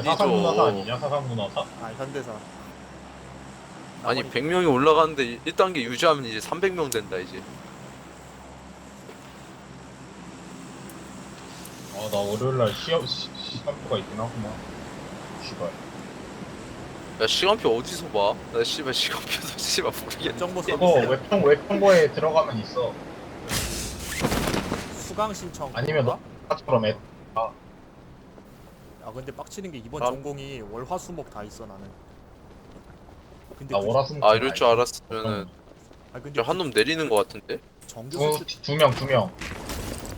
어디죠? 사상문화사 아니냐? 사상문화사? 아 현대사 아니 나머지- 100명이 올라가는데 1단계 유지하면 이제 300명 된다 이제 아, 나 월요일날 시험, 시, 시간표가 있긴 하구만. 씨발. 야 시간표 어디서 봐? 나 씨발 시간표도 씨발 모르겠네 정보 서비스 웹청, 웹청구에 들어가면 있어. 수강 신청 아니면 너, 아까처럼 앱. 아 근데 빡치는 게 이번 아. 전공이 월화수목 다 있어 나는 근데 나 그- 월화수목. 아 이럴 줄 알았으면은 아 근데 저 한 놈 내리는 거 같은데? 정교수 두, 두 명, 두 명.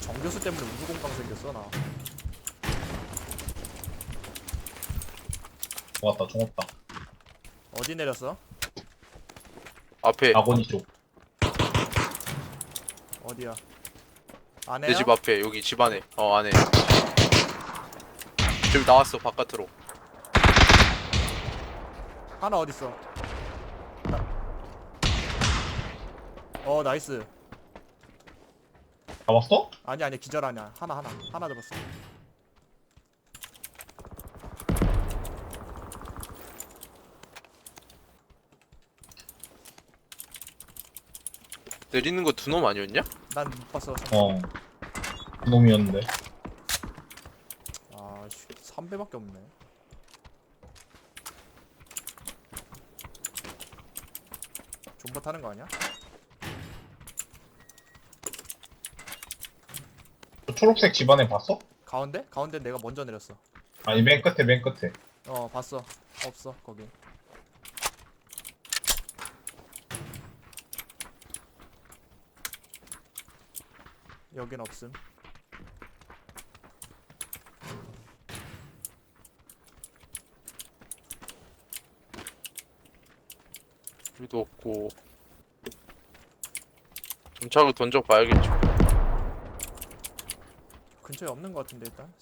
정교수 때문에 우주공방 생겼어 나 좋았다, 종업다. 어디 내렸어? 앞에 아고니 쪽. 어디야? 안에야? 내 집 앞에 여기 집 안에 어 안에 지금 나왔어 바깥으로 하나 어딨어? 나... 어 나이스 잡았어? 아니 아니 기절 아니야 하나 하나 하나 잡았어 내리는 거 두 놈 아니었냐? 난 못 봤어 어. 그 놈이었는데. 아씨 3배밖에 없네 존버 타는 거 아니야? 저 초록색 집안에 봤어? 가운데? 가운데 내가 먼저 내렸어 아니, 맨 끝에, 맨 끝에. 어 봤어 없어 거기 여긴 없음 우리도 없고. 점착을 던져 봐야겠죠. 근처에 없는 거 같은데 일단.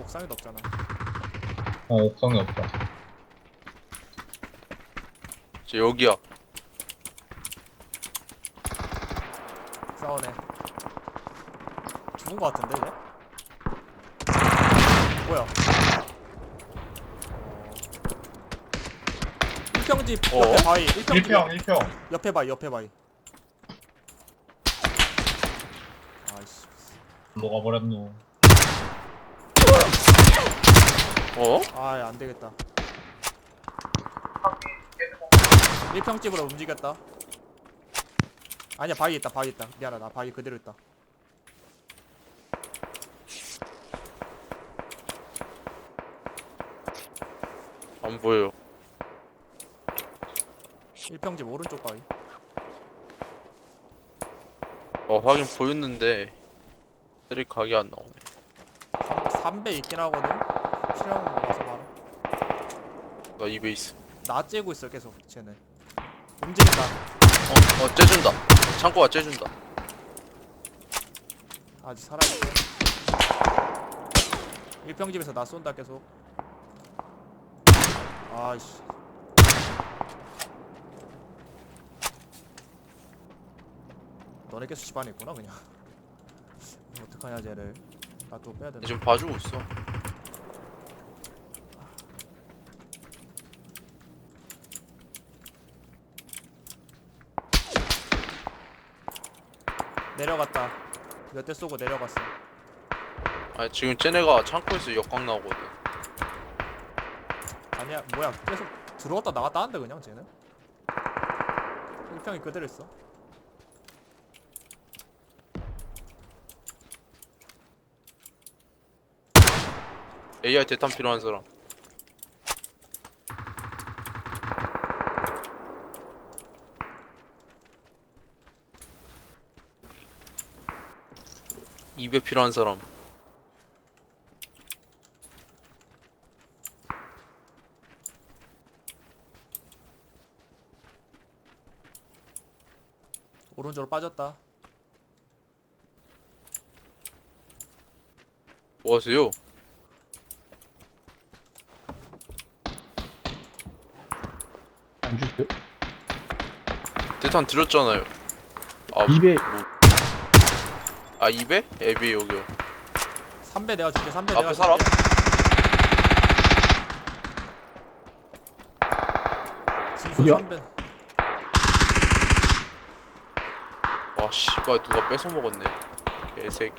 옥상에도 없잖아. 어, 옥상에 없다. 이제 여기야. 싸우네. 죽은 거 같은데 이제? 뭐야 1평집 어? 옆에 바위. 1평집 1평, 1평. 옆에 바위 옆에 바위 아이씨. 녹아버렸노. 어? 아이 안되겠다. 1평집으로 움직였다. 아니야 바위 있다 바위 있다. 미안하다. 바위 그대로 있다. 안 보여 1평집 오른쪽 바위. 어 하긴 보였는데 쓰리 각이 안 나오네. 3, 배 있긴 하거든. 거 와서 바로 나 입에 있어. 나 째고 있어 계속 쟤는 움직인다. 어, 어 째준다. 창고가 째준다. 아직 살아있고 1평집에서 나 쏜다 계속. 아이씨 너네 계속 집안에 있구나 그냥. 어떡하냐 쟤를. 나 또 빼야 되나? 지금 봐주고 있어. 내려갔다. 몇 대 쏘고 내려갔어. 아니 지금 쟤네가 창고에서 역광 나오거든. 아니야 뭐야. 계속 들어왔다 나갔다 하는데 그냥 쟤는? 1평이 그대로 있어 AI 대탄 필요한 사람. 입에 필요한 사람. 오른쪽으로 빠졌다. 뭐 하세요? 폭탄 들었잖아요. 아, 입에- 뭐. 아, 2배? 앱이 여기요. 3배 내가 줄게 3배 내가 앞에 사람? 진수 3배 와, 씨발, 누가 뺏어먹었네. 개새끼.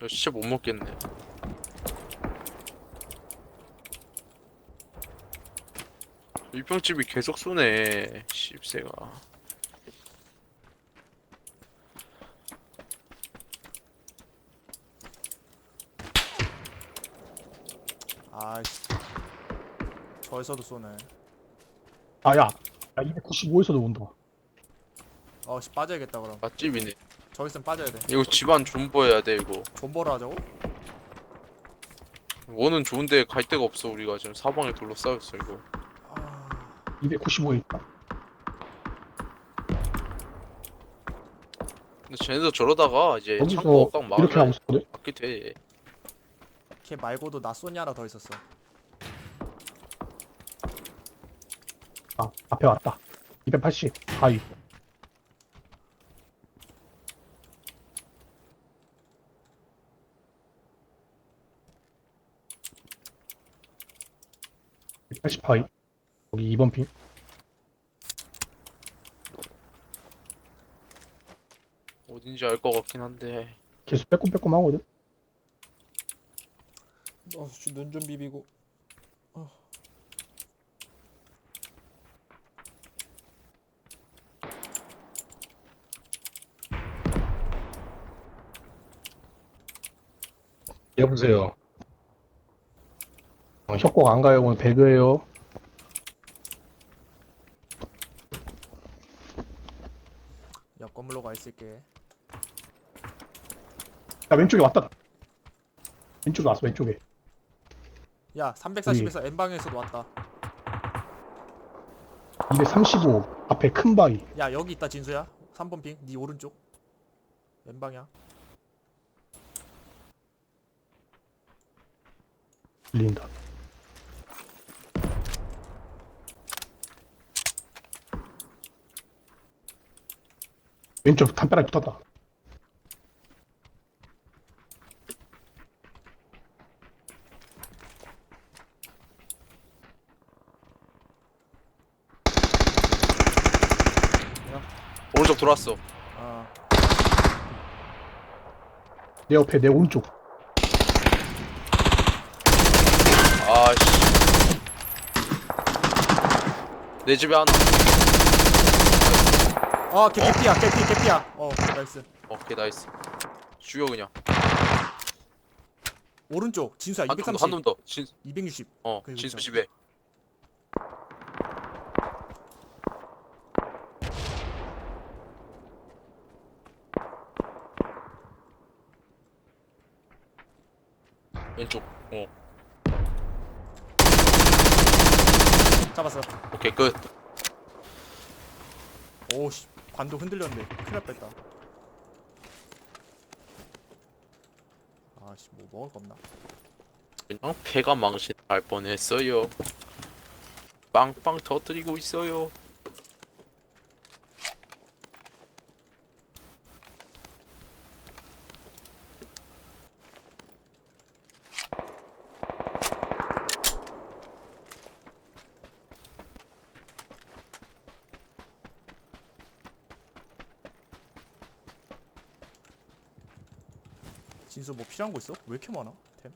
이거 진짜 못 먹겠네. 일평집이 계속 쏘네. 씹새가. 아이씨 저에서도 쏘네 아, 야. 야, 295에서도 온다. 어씨 빠져야겠다 그럼 맛집이네. 저기 있으면 빠져야 돼 이거 집안 존버해야 돼 이거. 존버를 하자고? 원은 좋은데 갈 데가 없어 우리가 지금 사방에 둘러싸였어 이거. 아... 295에 있다. 근데 쟤네도 저러다가 이제 여기서 창고 꽉 이렇게? 맞게 돼. 걔 말고도 나 하나 더 있었어 아, 앞에 왔다. 280. 하이. (180) 하이. 여기 2번 핀 어딘지 알 것 같긴 한데. 계속 빼꼼빼꼼 하거든. 어 눈좀 비비고. 여보세요 어, 협곡 안 가요. 오늘 배그예요. 옆 건물로 가 있을게. 야 왼쪽에 왔다. 왼쪽에 왔어 왼쪽에. 야 340에서 N방에서도 왔다. 235 앞에 큰 바위. 야 여기 있다 진수야. 3번 핑 네 오른쪽. N방이야 들린다 왼쪽 담벼락에 붙었다 오른쪽 돌았어. 아 내 옆에 내 오른쪽 아씨. 내 집에 하나. 아, 걔 개피야, 개피, 개피야. 어, 나이스. 오케이 나이스. 죽여 그냥. 오른쪽, 진수야, 한놈 230, 한놈 더. 진, 260. 어 그리고 진수 있죠. 집에. 왼쪽. 어. 잡았어. 오케이 끝. 오씨, 관도 흔들렸는데. 큰일 날 뻔했다. 아씨, 뭐 먹을 거 없나? 그냥 폐가 망신할 뻔했어요. 빵빵 터뜨리고 있어요. 진수 뭐 필요한 거 있어? 왜 이렇게 많아? 템?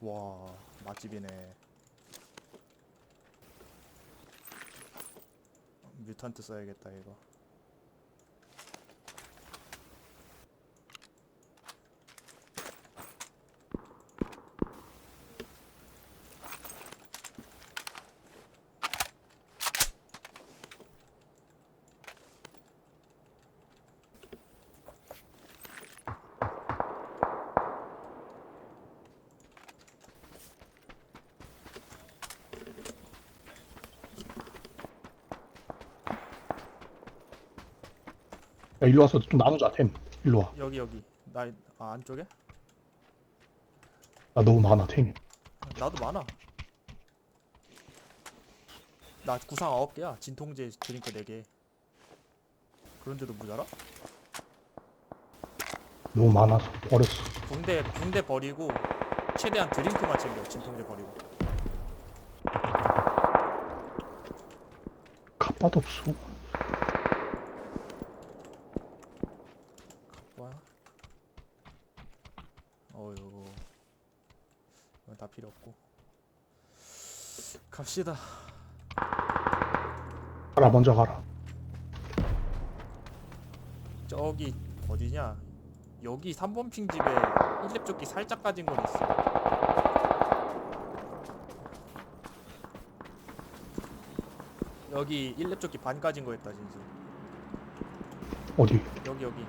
와, 맛집이네. 뮤탄트 써야겠다, 이거. 야 일로 와서 좀 나누자 템 일로 와나 여기, 여기. 나, 아, 안쪽에? 너무 많아 템이 나도 많아. 나 구상 9개야. 진통제 드링크 4개. 그런데도 모자라? 너무 많아서 버렸어. 붕대 붕대 버리고 최대한 드링크만 챙겨 진통제 버리고 갑바도 없어. 뭐야? 어휴 이건 다 필요 없고 갑시다. 가라 먼저 가라. 저기 어디냐? 여기 3번 핑 집에 1렙 조끼 살짝 가진 건 있어. 여기 1렙 조끼 반 가진 거 있다 진짜 어디? 여기 여기.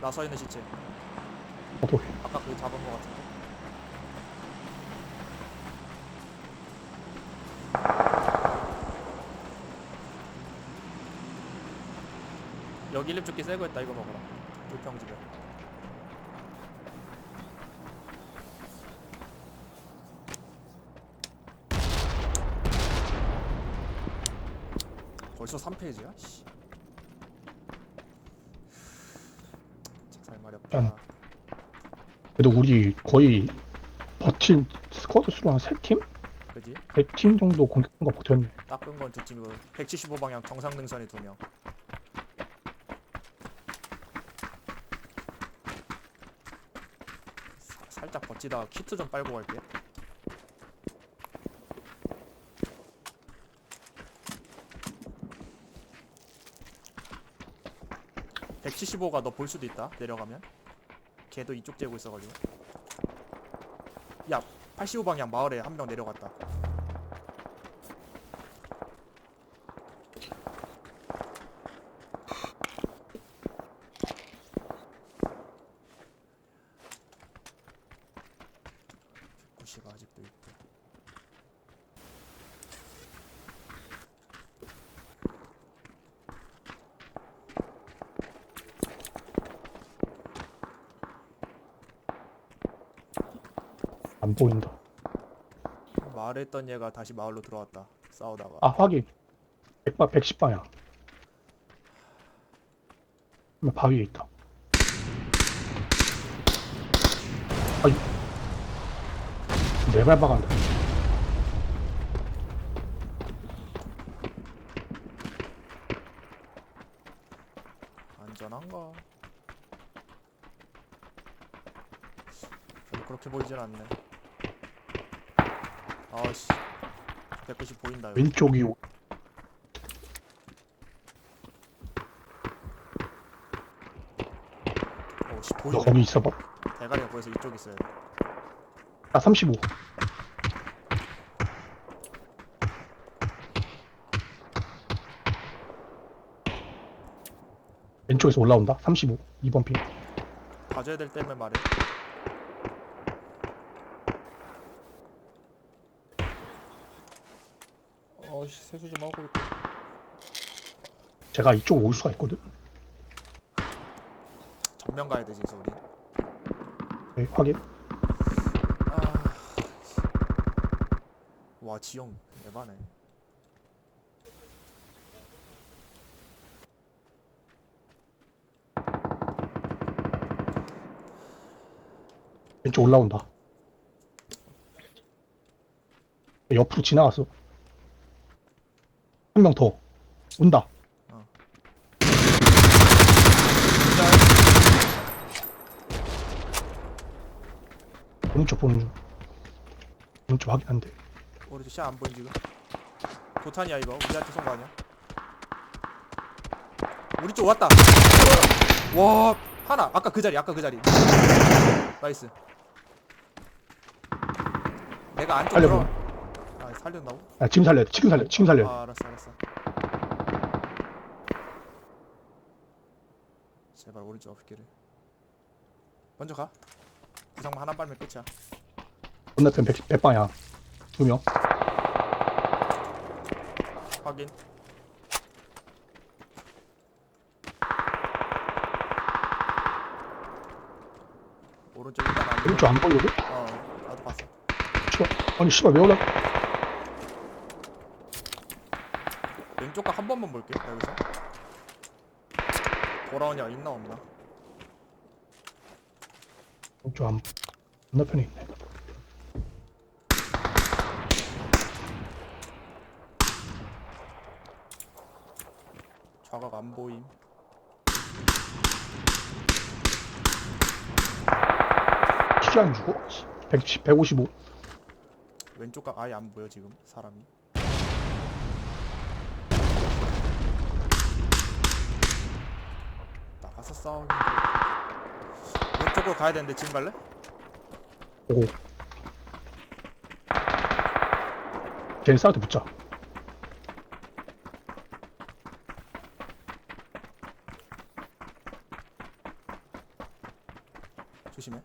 나 서 있는 시체. 어디? 아까 그 잡은 거 같은데 여기 1렙 조끼 새거 있다 이거 먹어라 물평집에 벌써 3페이지야? 씨. 살말이 없다 짠. 그래도 우리 거의 버틴 스쿼드 수로 한 3팀? 그지? 100팀 정도 공격한 거 버텼네. 닦은 건두 팀이고 175 방향 정상 능선이 두 명. 사- 버티다가 키트 좀 빨고 갈게. (175가) 너 볼 수도 있다 내려가면. 걔도 이쪽 재고 있어가지고. 야 85방향 마을에 한 명 내려갔다 구시가 아직도 있고 안 보인다. 마을에 있던 얘가 다시 마을로 들어왔다 싸우다가 아 확인. 100바 110방향. 바위에 있다. 아이. 네발 박았네. 안전한가? 별로 그렇게 보이진 않네 아씨 190 보인다 여기 왼쪽이 오- 오씨 너 보이네 거기 있어봐. 대가리가 보여서 이쪽 있어야 돼 아 35. 왼쪽에서 올라온다. 35. 2번 핀. 봐줘야 될 때면 말해 어씨 세수 좀 하고 있고 제가 이쪽 올 수가 있거든. 정면 가야 되지 이제 우리 네, 확인. 아... 와 지형 대박네 왼쪽 올라온다. 옆으로 지나갔어. 한 명 더. 온다. 오른쪽 보는 중. 오른쪽 확인 안 돼. 우리 샷안 보인 지금 도탄이야 이거 우리한테 쏜 거 아니야 우리 쪽 왔다 와 하나 아까 그 자리 아까 그 자리 나이스 내가 안쪽 살려보. 들어 아 살린다고? 아, 지금 살려. 지금 살려. 지금 살려. 아 알았어 알았어 제발 오른쪽 어필기를 먼저 가 구상만 하나 빨면 끝이야 건너편 100, 100방향. 두 명. 확인 오른쪽 일단 안 보여 오른쪽 안 보이고? 어 나도 봤어 씨발. 아니, 씨발, 왜 올라? 왼쪽 각 한 번만 볼게 나 여기서 돌아오냐 있나 없나? 저 안, 건너편에 있네. 좌각 안 보임. 키안 주고? 110, 155. 왼쪽 각 아예 안 보여 지금 사람이. 가서 싸우는 거. 왼쪽으로 가야 되는데 지금 갈래? 걔네 싸울 때 붙자. 조심해.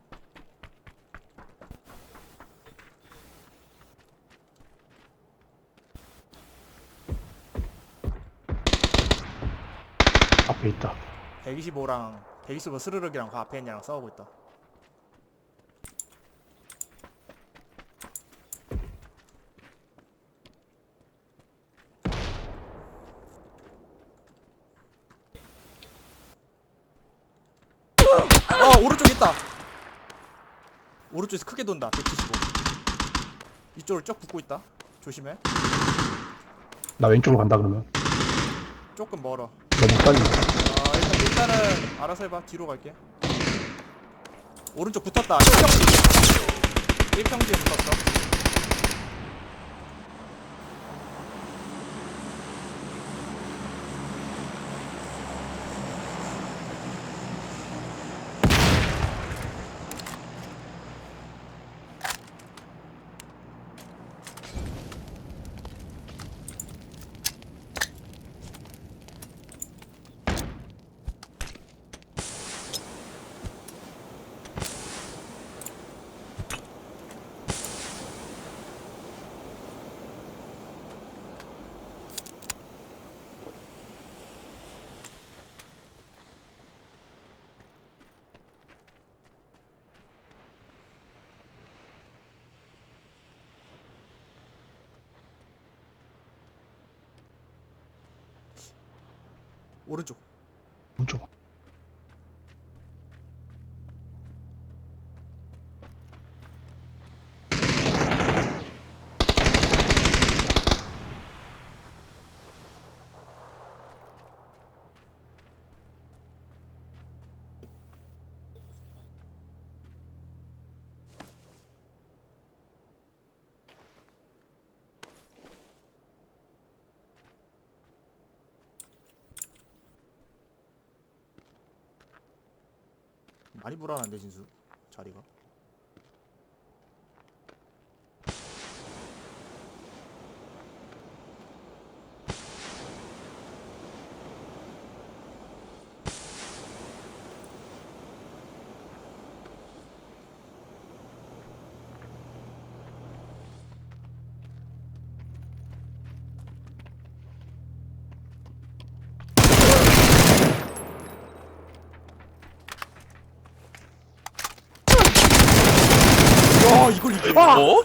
앞에 있다. 125랑 125 스르륵이랑 그 앞에 있냐랑 싸우고 있다. 어 오른쪽 있다. 오른쪽에서 크게 돈다. 175. 이쪽으로 쭉 붙고 있다. 조심해. 나 왼쪽으로 간다 그러면. 조금 멀어. 너무 빨리. 아 일단 일단은 알아서 해봐. 뒤로 갈게. 오른쪽 붙었다. 1평지 1평지에 붙었어 오른쪽. 많이 불안한데 진수 자리가 어?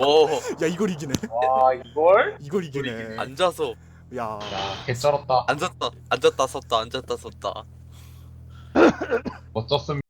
어. 야 이걸 이기네. 와 이걸? 이걸 이기네. 앉아서. 야. 야 개쩔었다. 앉았다. 앉았다 섰다. 앉았다 섰다. 멋졌습니다